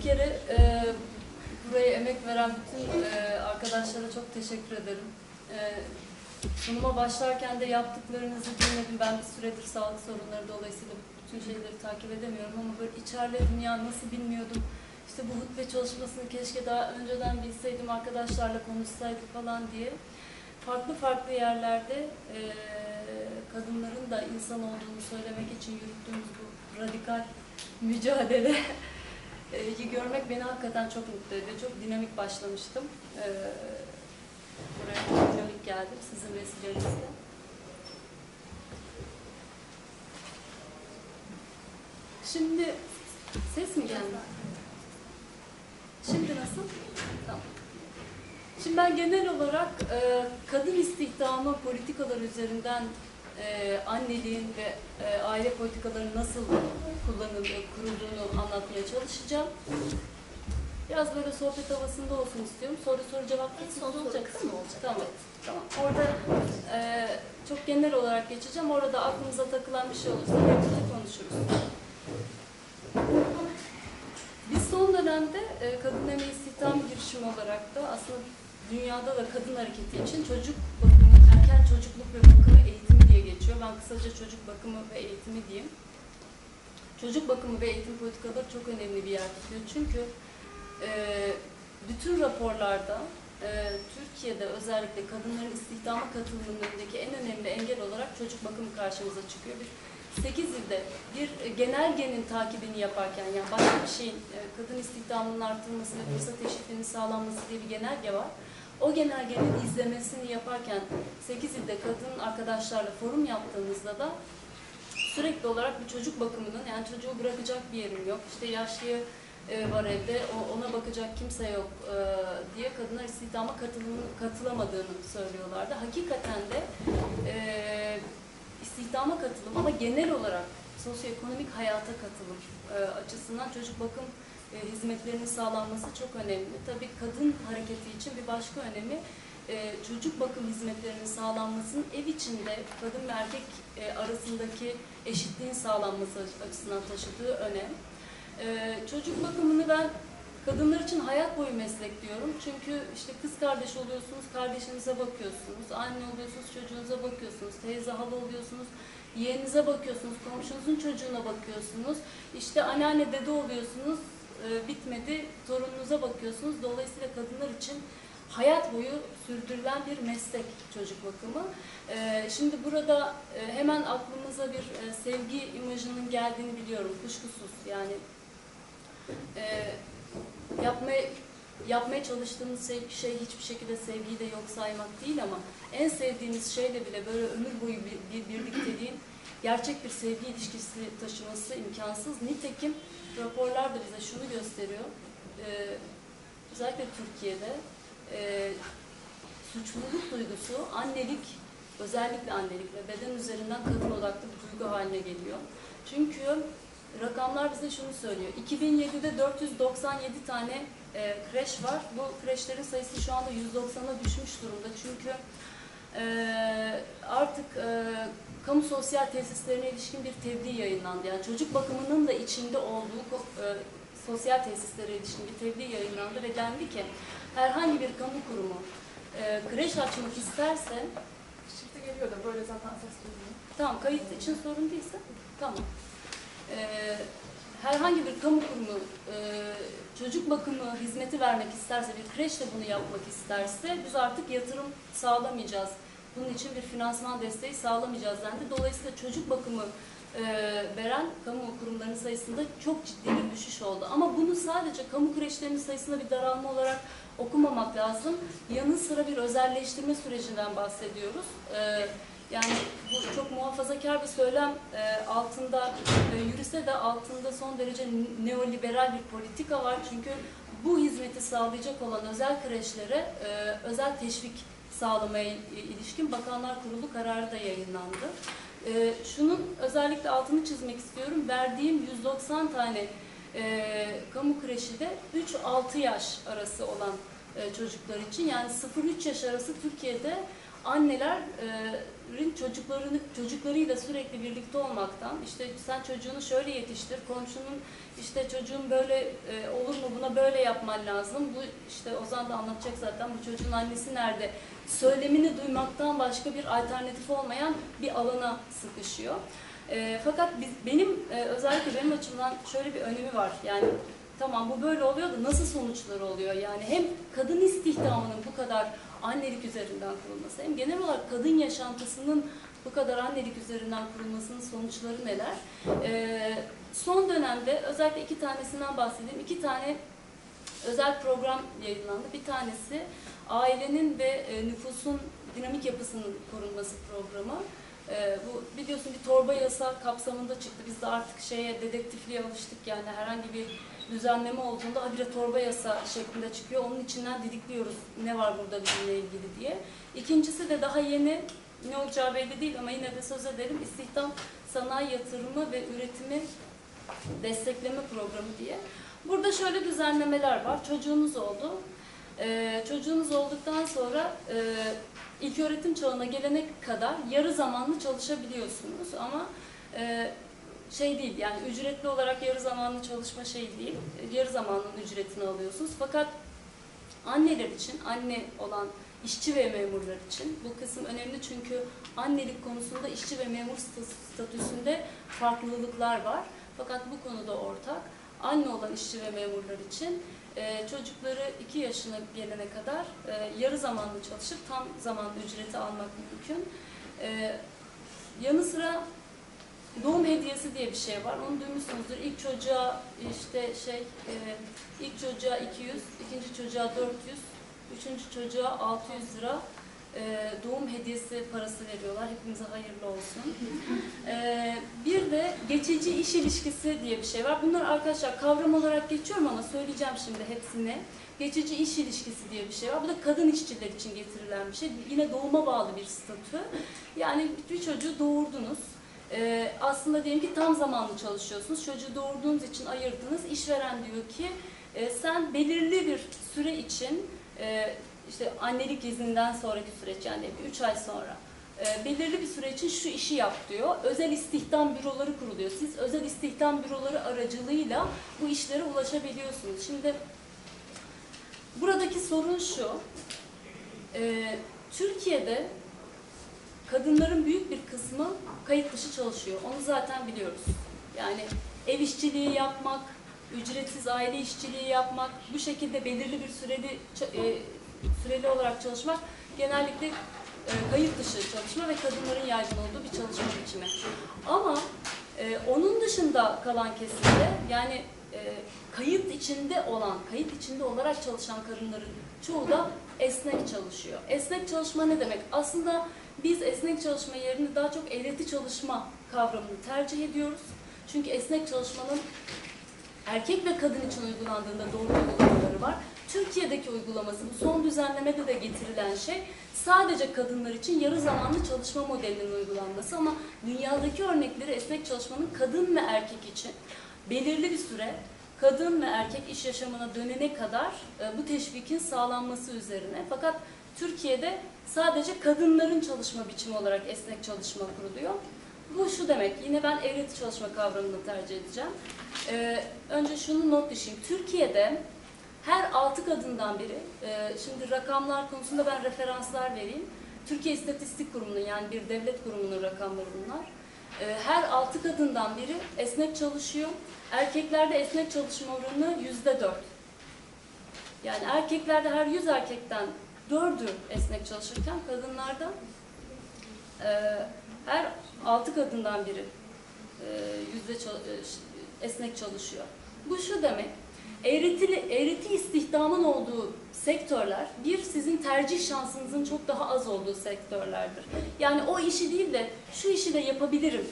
bir kere e, buraya emek veren bütün e, arkadaşlara çok teşekkür ederim. E, sunuma başlarken de yaptıklarınızı dinledim. Ben bir süredir sağlık sorunları dolayısıyla bütün şeyleri takip edemiyorum ama böyle içeride dünya nasıl bilmiyordum. İşte bu hutbe çalışmasını keşke daha önceden bilseydim, arkadaşlarla konuşsaydık falan diye. Farklı farklı yerlerde e, kadınların da insan olduğunu söylemek için yürüttüğümüz bu radikal mücadele iyi görmek beni hakikaten çok mutlu ediyor. Çok dinamik başlamıştım. Ee, buraya dinamik geldim sizin vesilenizle. Şimdi ses mi geldi? Şimdi nasıl? Tamam. Şimdi ben genel olarak e, kadın istihdamı politikalar üzerinden e, anneliğin ve e, aile politikalarının nasıl kullanıldığı, kurulduğunu anlatmaya çalışacağım. Biraz böyle sohbet havasında olsun istiyorum. Soru soru cevap En son soru olacak kısmı olacak. Tamam. Tamam. Orada e, çok genel olarak geçeceğim. Orada aklımıza takılan bir şey olursa birlikte konuşuruz. Biz son dönemde e, kadın emeği istihdam girişimi olarak da aslında dünyada da kadın hareketi için çocuk bakımı, erken çocukluk ve bakımı eğitimi diye geçiyor. Ben kısaca çocuk bakımı ve eğitimi diyeyim. Çocuk bakımı ve eğitim politikaları çok önemli bir yer tutuyor. Çünkü e, bütün raporlarda e, Türkiye'de özellikle kadınların istihdama katılımının önündeki en önemli engel olarak çocuk bakımı karşımıza çıkıyor. Bir 8 ilde bir genelgenin takibini yaparken yani başka bir şeyin e, kadın istihdamının artırılması ve fırsat eşitliğinin sağlanması diye bir genelge var. O genelgenin izlemesini yaparken 8 ilde kadın arkadaşlarla forum yaptığımızda da sürekli olarak bir çocuk bakımının yani çocuğu bırakacak bir yerim yok. İşte yaşlıyı e, var evde ona bakacak kimse yok e, diye kadınlar istihdama katılamadığını söylüyorlardı. Hakikaten de e, istihdama katılım ama genel olarak sosyoekonomik hayata katılım açısından çocuk bakım e, hizmetlerinin sağlanması çok önemli. Tabii kadın hareketi için bir başka önemi e, çocuk bakım hizmetlerinin sağlanmasının ev içinde kadın ve erkek e, arasındaki eşitliğin sağlanması açısından taşıdığı önem. Çocuk bakımını ben kadınlar için hayat boyu meslek diyorum. Çünkü işte kız kardeş oluyorsunuz, kardeşinize bakıyorsunuz, anne oluyorsunuz, çocuğunuza bakıyorsunuz, teyze hala oluyorsunuz, yeğeninize bakıyorsunuz, komşunuzun çocuğuna bakıyorsunuz, işte anneanne dede oluyorsunuz, e, bitmedi, torununuza bakıyorsunuz. Dolayısıyla kadınlar için hayat boyu sürdürülen bir meslek çocuk bakımı. E, şimdi burada e, hemen aklımıza bir sevgi imajının geldiğini biliyorum, kuşkusuz. Yani e, yapmaya yapmaya çalıştığımız şey, şey hiçbir şekilde sevgiyi de yok saymak değil ama en sevdiğiniz şeyle bile böyle ömür boyu bir, bir birlikteliğin gerçek bir sevgi ilişkisi taşıması imkansız. Nitekim raporlar da bize şunu gösteriyor. Ee, özellikle Türkiye'de e, suçluluk duygusu annelik, özellikle annelik ve beden üzerinden kadın odaklı bir duygu haline geliyor. Çünkü rakamlar bize şunu söylüyor. 2007'de 497 tane e, kreş var. Bu kreşlerin sayısı şu anda 190'a düşmüş durumda. Çünkü e, artık e, kamu sosyal tesislerine ilişkin bir tebliğ yayınlandı. Yani çocuk bakımının da içinde olduğu e, sosyal tesislere ilişkin bir tebliğ yayınlandı ve dendi ki herhangi bir kamu kurumu e, kreş açmak isterse Şimdi geliyor da böyle zaten ses duyuyor. Tamam, kayıt için sorun değilse tamam. Ee, herhangi bir kamu kurumu e, çocuk bakımı hizmeti vermek isterse, bir kreş de bunu yapmak isterse biz artık yatırım sağlamayacağız. Bunun için bir finansman desteği sağlamayacağız dendi. Dolayısıyla çocuk bakımı e, veren kamu kurumlarının sayısında çok ciddi bir düşüş oldu. Ama bunu sadece kamu kreşlerinin sayısında bir daralma olarak okumamak lazım. Yanı sıra bir özelleştirme sürecinden bahsediyoruz. Ee, yani bu çok muhafazakar bir söylem e, altında e, yürüse de altında son derece neoliberal bir politika var. Çünkü bu hizmeti sağlayacak olan özel kreşlere e, özel teşvik sağlamaya ilişkin Bakanlar Kurulu kararı da yayınlandı. E, şunun özellikle altını çizmek istiyorum. Verdiğim 190 tane e, kamu kreşi de 3-6 yaş arası olan e, çocuklar için yani 0-3 yaş arası Türkiye'de annelerin çocuklarını çocuklarıyla sürekli birlikte olmaktan işte sen çocuğunu şöyle yetiştir, komşunun işte çocuğun böyle e, olur mu buna böyle yapman lazım. Bu işte Ozan da anlatacak zaten bu çocuğun annesi nerede? Söylemini duymaktan başka bir alternatif olmayan bir alana sıkışıyor. E, fakat biz, benim e, özellikle benim açımdan şöyle bir önemi var. Yani tamam bu böyle oluyor da nasıl sonuçları oluyor? Yani hem kadın istihdamının bu kadar annelik üzerinden kurulması hem genel olarak kadın yaşantısının bu kadar annelik üzerinden kurulmasının sonuçları neler? Ee, son dönemde özellikle iki tanesinden bahsedeyim. İki tane özel program yayınlandı. Bir tanesi ailenin ve e, nüfusun dinamik yapısının korunması programı. Ee, bu biliyorsun bir torba yasa kapsamında çıktı. Biz de artık şeye dedektifliğe alıştık yani herhangi bir düzenleme olduğunda habire torba yasa şeklinde çıkıyor. Onun içinden didikliyoruz ne var burada bizimle ilgili diye. İkincisi de daha yeni ne olacağı belli değil ama yine de söz edelim. İstihdam, sanayi yatırımı ve üretimi destekleme programı diye. Burada şöyle düzenlemeler var. Çocuğunuz oldu. Ee, çocuğunuz olduktan sonra e, ilk öğretim çağına gelene kadar yarı zamanlı çalışabiliyorsunuz ama e, şey değil yani ücretli olarak yarı zamanlı çalışma şey değil. Yarı zamanlının ücretini alıyorsunuz. Fakat anneler için, anne olan işçi ve memurlar için bu kısım önemli çünkü annelik konusunda işçi ve memur statüsünde farklılıklar var. Fakat bu konuda ortak. Anne olan işçi ve memurlar için e, çocukları 2 yaşına gelene kadar e, yarı zamanlı çalışıp tam zamanlı ücreti almak mümkün. E, yanı sıra doğum hediyesi diye bir şey var. Onu duymuşsunuzdur. İlk çocuğa işte şey e, ilk çocuğa 200, ikinci çocuğa 400, üçüncü çocuğa 600 lira e, doğum hediyesi parası veriyorlar. Hepimize hayırlı olsun. E, bir de geçici iş ilişkisi diye bir şey var. Bunlar arkadaşlar kavram olarak geçiyorum ama söyleyeceğim şimdi hepsini. Geçici iş ilişkisi diye bir şey var. Bu da kadın işçiler için getirilen bir şey. Yine doğuma bağlı bir statü. Yani bir çocuğu doğurdunuz. Ee, aslında diyelim ki tam zamanlı çalışıyorsunuz. Çocuğu doğurduğunuz için ayırdınız. İşveren diyor ki e, sen belirli bir süre için e, işte annelik izinden sonraki süreç yani 3 ay sonra e, belirli bir süre için şu işi yap diyor. Özel istihdam büroları kuruluyor. Siz özel istihdam büroları aracılığıyla bu işlere ulaşabiliyorsunuz. Şimdi buradaki sorun şu. E, Türkiye'de kadınların büyük bir kısmı kayıt dışı çalışıyor. Onu zaten biliyoruz. Yani ev işçiliği yapmak, ücretsiz aile işçiliği yapmak, bu şekilde belirli bir süreli e, süreli olarak çalışmak genellikle e, kayıt dışı çalışma ve kadınların yaygın olduğu bir çalışma biçimi. Ama e, onun dışında kalan kesimde yani kayıt içinde olan, kayıt içinde olarak çalışan kadınların çoğu da esnek çalışıyor. Esnek çalışma ne demek? Aslında biz esnek çalışma yerine daha çok ehliyetli çalışma kavramını tercih ediyoruz. Çünkü esnek çalışmanın erkek ve kadın için uygulandığında doğru uygulamaları var. Türkiye'deki uygulaması, bu son düzenlemede de getirilen şey sadece kadınlar için yarı zamanlı çalışma modelinin uygulanması ama dünyadaki örnekleri esnek çalışmanın kadın ve erkek için belirli bir süre kadın ve erkek iş yaşamına dönene kadar e, bu teşvikin sağlanması üzerine. Fakat Türkiye'de sadece kadınların çalışma biçimi olarak esnek çalışma kuruluyor. Bu şu demek, yine ben evreti çalışma kavramını tercih edeceğim. Ee, önce şunu not düşeyim. Türkiye'de her altı kadından biri, e, şimdi rakamlar konusunda ben referanslar vereyim. Türkiye İstatistik Kurumu'nun yani bir devlet kurumunun rakamları bunlar. E, her altı kadından biri esnek çalışıyor. Erkeklerde esnek çalışma oranı yüzde dört. Yani erkeklerde her yüz erkekten dördü esnek çalışırken kadınlarda e, her altı kadından biri e, yüzde e, esnek çalışıyor. Bu şu demek, eğretili, eğreti istihdamın olduğu sektörler, bir sizin tercih şansınızın çok daha az olduğu sektörlerdir. Yani o işi değil de şu işi de yapabilirim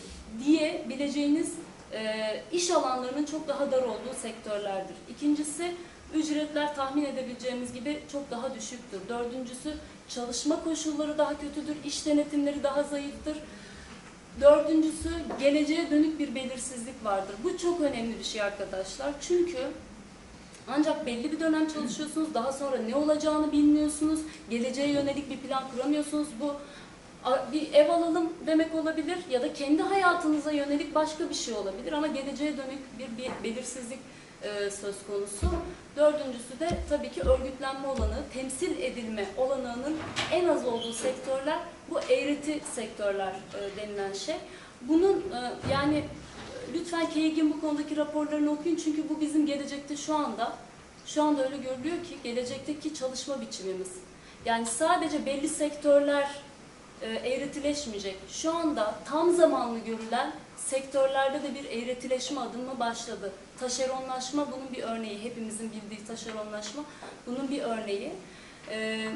diyebileceğiniz e, iş alanlarının çok daha dar olduğu sektörlerdir. İkincisi, ücretler tahmin edebileceğimiz gibi çok daha düşüktür. Dördüncüsü, çalışma koşulları daha kötüdür, iş denetimleri daha zayıftır. Dördüncüsü, geleceğe dönük bir belirsizlik vardır. Bu çok önemli bir şey arkadaşlar. Çünkü Ancak belli bir dönem çalışıyorsunuz, daha sonra ne olacağını bilmiyorsunuz, geleceğe yönelik bir plan kuramıyorsunuz. Bu bir ev alalım demek olabilir ya da kendi hayatınıza yönelik başka bir şey olabilir ama geleceğe dönük bir, belirsizlik e, söz konusu. Dördüncüsü de tabii ki örgütlenme olanı, temsil edilme olanağının en az olduğu sektörler bu eğreti sektörler e, denilen şey. Bunun e, yani lütfen KEİG'in bu konudaki raporlarını okuyun çünkü bu bizim gelecekte şu anda şu anda öyle görülüyor ki gelecekteki çalışma biçimimiz. Yani sadece belli sektörler e, eğretileşmeyecek. Şu anda tam zamanlı görülen sektörlerde de bir eğretileşme adımı başladı. Taşeronlaşma bunun bir örneği. Hepimizin bildiği taşeronlaşma bunun bir örneği. Ee,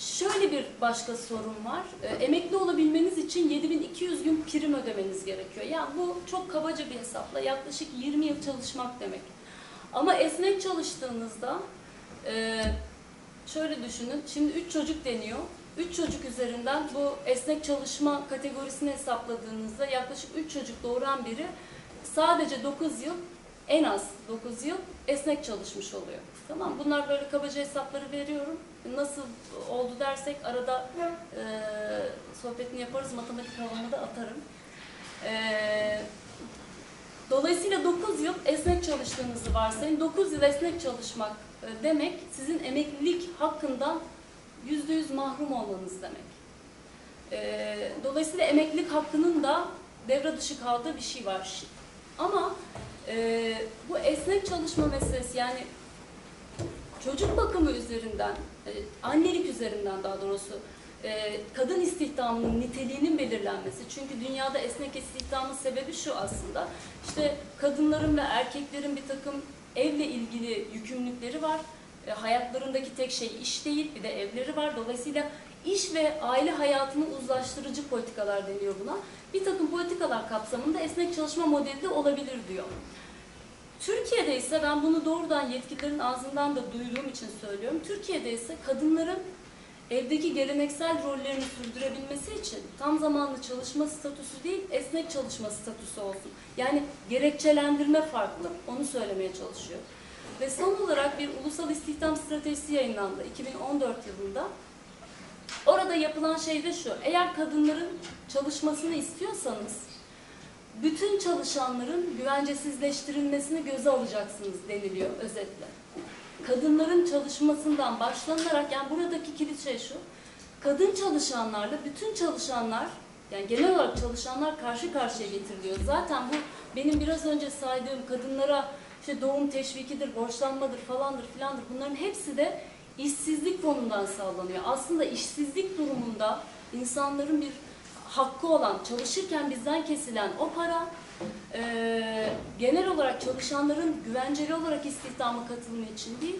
şöyle bir başka sorun var. Ee, emekli olabilmeniz için 7200 gün prim ödemeniz gerekiyor. Yani bu çok kabaca bir hesapla yaklaşık 20 yıl çalışmak demek. Ama esnek çalıştığınızda e, şöyle düşünün. Şimdi 3 çocuk deniyor. 3 çocuk üzerinden bu esnek çalışma kategorisini hesapladığınızda yaklaşık 3 çocuk doğuran biri sadece 9 yıl en az 9 yıl esnek çalışmış oluyor. Tamam Bunlar böyle kabaca hesapları veriyorum. Nasıl oldu dersek arada e, sohbetini yaparız. Matematik havanı da atarım. E, dolayısıyla 9 yıl esnek çalıştığınızı varsayın. 9 yıl esnek çalışmak e, demek sizin emeklilik hakkından %100 mahrum olmanız demek. E, dolayısıyla emeklilik hakkının da devre dışı kaldığı bir şey var. Ama e, bu esnek çalışma meselesi yani çocuk bakımı üzerinden, e, annelik üzerinden daha doğrusu e, kadın istihdamının niteliğinin belirlenmesi. Çünkü dünyada esnek istihdamın sebebi şu aslında. İşte kadınların ve erkeklerin bir takım evle ilgili yükümlülükleri var. E, hayatlarındaki tek şey iş değil, bir de evleri var. Dolayısıyla iş ve aile hayatını uzlaştırıcı politikalar deniyor buna. Bir takım politikalar kapsamında esnek çalışma modeli de olabilir diyor. Türkiye'de ise ben bunu doğrudan yetkililerin ağzından da duyduğum için söylüyorum. Türkiye'de ise kadınların evdeki geleneksel rollerini sürdürebilmesi için tam zamanlı çalışma statüsü değil, esnek çalışma statüsü olsun. Yani gerekçelendirme farklı, onu söylemeye çalışıyor. Ve son olarak bir ulusal istihdam stratejisi yayınlandı 2014 yılında. Orada yapılan şey de şu, eğer kadınların çalışmasını istiyorsanız, bütün çalışanların güvencesizleştirilmesini göze alacaksınız deniliyor özetle. Kadınların çalışmasından başlanarak, yani buradaki kilit şey şu, kadın çalışanlarla bütün çalışanlar, yani genel olarak çalışanlar karşı karşıya getiriliyor. Zaten bu benim biraz önce saydığım kadınlara işte doğum teşvikidir, borçlanmadır falandır filandır bunların hepsi de işsizlik fonundan sağlanıyor. Aslında işsizlik durumunda insanların bir hakkı olan, çalışırken bizden kesilen o para e, genel olarak çalışanların güvenceli olarak istihdama katılımı için değil,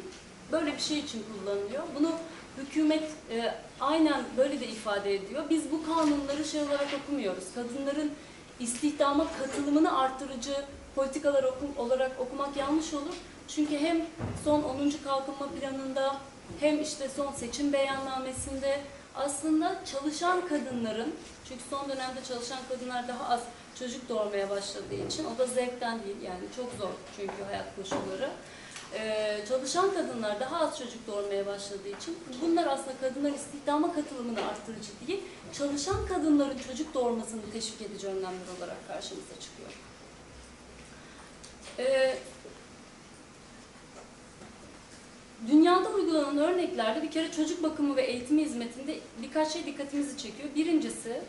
böyle bir şey için kullanılıyor. Bunu hükümet e, aynen böyle de ifade ediyor. Biz bu kanunları şey olarak okumuyoruz. Kadınların istihdama katılımını arttırıcı politikalar okum, olarak okumak yanlış olur. Çünkü hem son 10. kalkınma planında hem işte son seçim beyannamesinde aslında çalışan kadınların, çünkü son dönemde çalışan kadınlar daha az çocuk doğurmaya başladığı için, o da zevkten değil yani çok zor çünkü hayat koşulları. Ee, çalışan kadınlar daha az çocuk doğurmaya başladığı için bunlar aslında kadınların istihdama katılımını arttırıcı değil, çalışan kadınların çocuk doğurmasını teşvik edici önlemler olarak karşımıza çıkıyor. Ee, Dünyada uygulanan örneklerde bir kere çocuk bakımı ve eğitimi hizmetinde birkaç şey dikkatimizi çekiyor. Birincisi,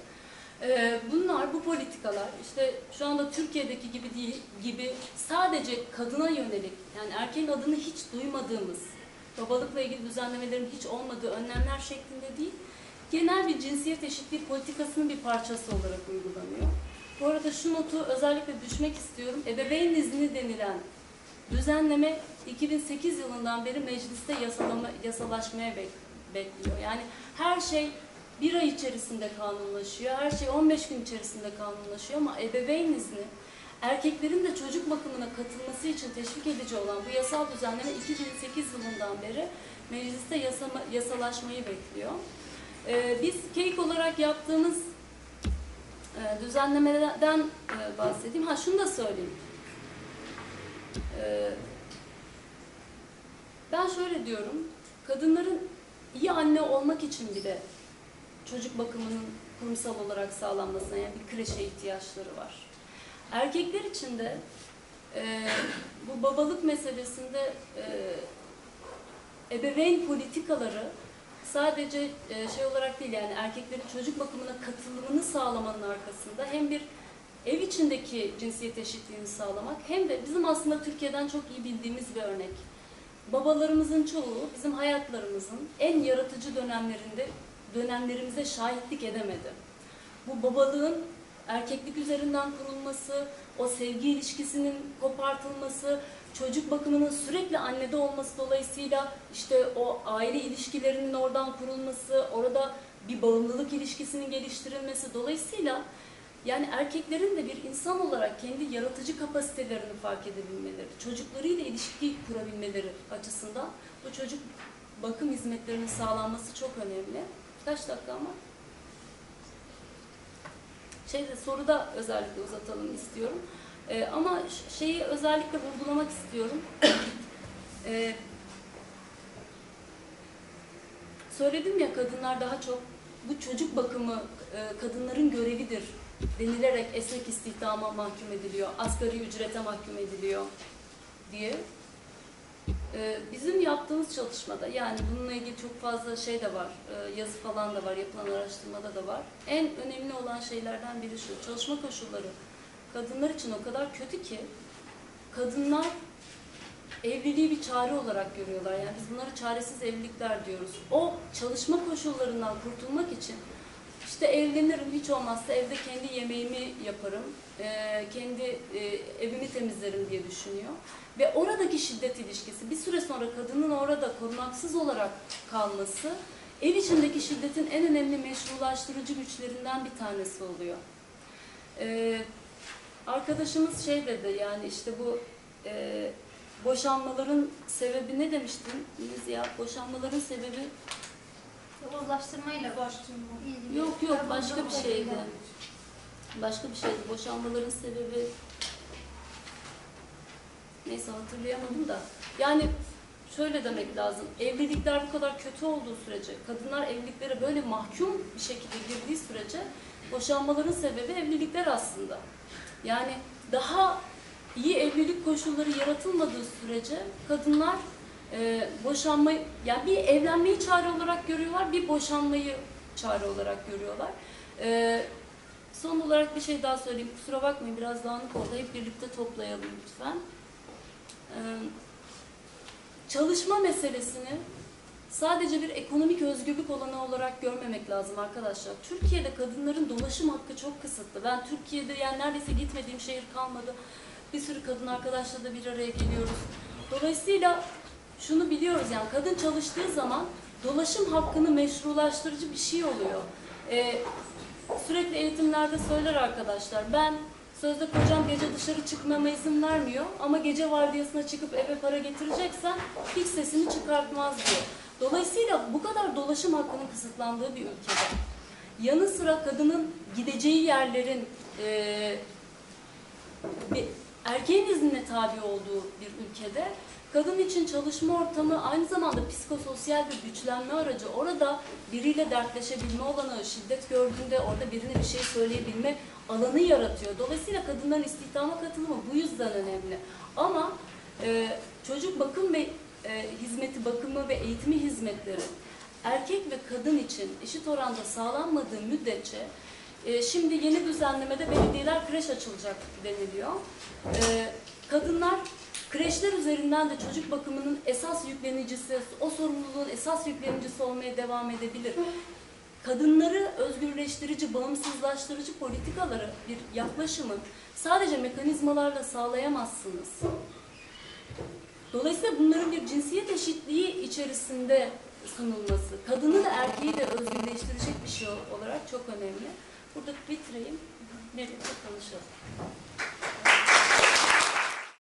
e, bunlar, bu politikalar işte şu anda Türkiye'deki gibi değil, gibi sadece kadına yönelik, yani erkeğin adını hiç duymadığımız, babalıkla ilgili düzenlemelerin hiç olmadığı önlemler şeklinde değil, genel bir cinsiyet eşitliği politikasının bir parçası olarak uygulanıyor. Bu arada şu notu özellikle düşmek istiyorum. Ebeveyn izni denilen düzenleme 2008 yılından beri mecliste yasalama, yasalaşmaya bek, bekliyor. Yani her şey bir ay içerisinde kanunlaşıyor, her şey 15 gün içerisinde kanunlaşıyor ama ebeveyn izni erkeklerin de çocuk bakımına katılması için teşvik edici olan bu yasal düzenleme 2008 yılından beri mecliste yasama, yasalaşmayı bekliyor. Ee, biz KEİK olarak yaptığımız e, düzenlemeden e, bahsedeyim. Ha şunu da söyleyeyim. Ee, ben şöyle diyorum, kadınların iyi anne olmak için bile çocuk bakımının kurumsal olarak sağlanmasına yani bir kreşe ihtiyaçları var. Erkekler için de e, bu babalık meselesinde e, ebeveyn politikaları sadece e, şey olarak değil yani erkeklerin çocuk bakımına katılımını sağlamanın arkasında hem bir ev içindeki cinsiyet eşitliğini sağlamak hem de bizim aslında Türkiye'den çok iyi bildiğimiz bir örnek. Babalarımızın çoğu bizim hayatlarımızın en yaratıcı dönemlerinde dönemlerimize şahitlik edemedi. Bu babalığın erkeklik üzerinden kurulması, o sevgi ilişkisinin kopartılması, çocuk bakımının sürekli annede olması dolayısıyla işte o aile ilişkilerinin oradan kurulması, orada bir bağımlılık ilişkisinin geliştirilmesi dolayısıyla yani erkeklerin de bir insan olarak kendi yaratıcı kapasitelerini fark edebilmeleri, çocuklarıyla ilişki kurabilmeleri açısından bu çocuk bakım hizmetlerinin sağlanması çok önemli. Kaç dakika ama? Şeyde soruda özellikle uzatalım istiyorum. Ee, ama şeyi özellikle vurgulamak istiyorum. Ee, söyledim ya kadınlar daha çok bu çocuk bakımı e, kadınların görevidir denilerek esnek istihdama mahkum ediliyor, asgari ücrete mahkum ediliyor diye. Ee, bizim yaptığımız çalışmada yani bununla ilgili çok fazla şey de var, e, yazı falan da var, yapılan araştırmada da var. En önemli olan şeylerden biri şu, çalışma koşulları kadınlar için o kadar kötü ki kadınlar evliliği bir çare olarak görüyorlar. Yani biz bunlara çaresiz evlilikler diyoruz. O çalışma koşullarından kurtulmak için işte evlenirim hiç olmazsa evde kendi yemeğimi yaparım, eee, kendi eee, evimi temizlerim diye düşünüyor. Ve oradaki şiddet ilişkisi bir süre sonra kadının orada korunaksız olarak kalması ev içindeki şiddetin en önemli meşrulaştırıcı güçlerinden bir tanesi oluyor. Eee, arkadaşımız şey dedi yani işte bu eee, boşanmaların sebebi ne demiştiniz ya? Boşanmaların sebebi Yozlaştırmayla ilgili. Yok, yok, başka bir şeydi. Başka bir şeydi. Boşanmaların sebebi neyse hatırlayamadım da. Yani şöyle demek lazım. Evlilikler bu kadar kötü olduğu sürece, kadınlar evliliklere böyle mahkum bir şekilde girdiği sürece boşanmaların sebebi evlilikler aslında. Yani daha iyi evlilik koşulları yaratılmadığı sürece kadınlar e, boşanmayı, yani bir evlenmeyi çare olarak görüyorlar, bir boşanmayı çare olarak görüyorlar. E, son olarak bir şey daha söyleyeyim. Kusura bakmayın biraz dağınık oldu. Hep birlikte toplayalım lütfen. E, çalışma meselesini sadece bir ekonomik özgürlük olanı olarak görmemek lazım arkadaşlar. Türkiye'de kadınların dolaşım hakkı çok kısıtlı. Ben Türkiye'de yani neredeyse gitmediğim şehir kalmadı. Bir sürü kadın arkadaşla da bir araya geliyoruz. Dolayısıyla şunu biliyoruz yani kadın çalıştığı zaman dolaşım hakkını meşrulaştırıcı bir şey oluyor. Ee, sürekli eğitimlerde söyler arkadaşlar ben sözde kocam gece dışarı çıkmama izin vermiyor ama gece vardiyasına çıkıp eve para getireceksen hiç sesini çıkartmaz diyor. Dolayısıyla bu kadar dolaşım hakkının kısıtlandığı bir ülkede yanı sıra kadının gideceği yerlerin e, bir erkeğin iznine tabi olduğu bir ülkede kadın için çalışma ortamı aynı zamanda psikososyal bir güçlenme aracı. Orada biriyle dertleşebilme olanı, şiddet gördüğünde orada birine bir şey söyleyebilme alanı yaratıyor. Dolayısıyla kadınların istihdama katılımı bu yüzden önemli. Ama e, çocuk bakım ve e, hizmeti bakımı ve eğitimi hizmetleri erkek ve kadın için eşit oranda sağlanmadığı müddetçe e, şimdi yeni düzenlemede belediyeler kreş açılacak deniliyor. E, kadınlar kreşler üzerinden de çocuk bakımının esas yüklenicisi, o sorumluluğun esas yüklenicisi olmaya devam edebilir. Kadınları özgürleştirici, bağımsızlaştırıcı politikaları bir yaklaşımı sadece mekanizmalarla sağlayamazsınız. Dolayısıyla bunların bir cinsiyet eşitliği içerisinde sunulması, kadını da erkeği de özgürleştirecek bir şey olarak çok önemli. Burada bitireyim, birlikte konuşalım.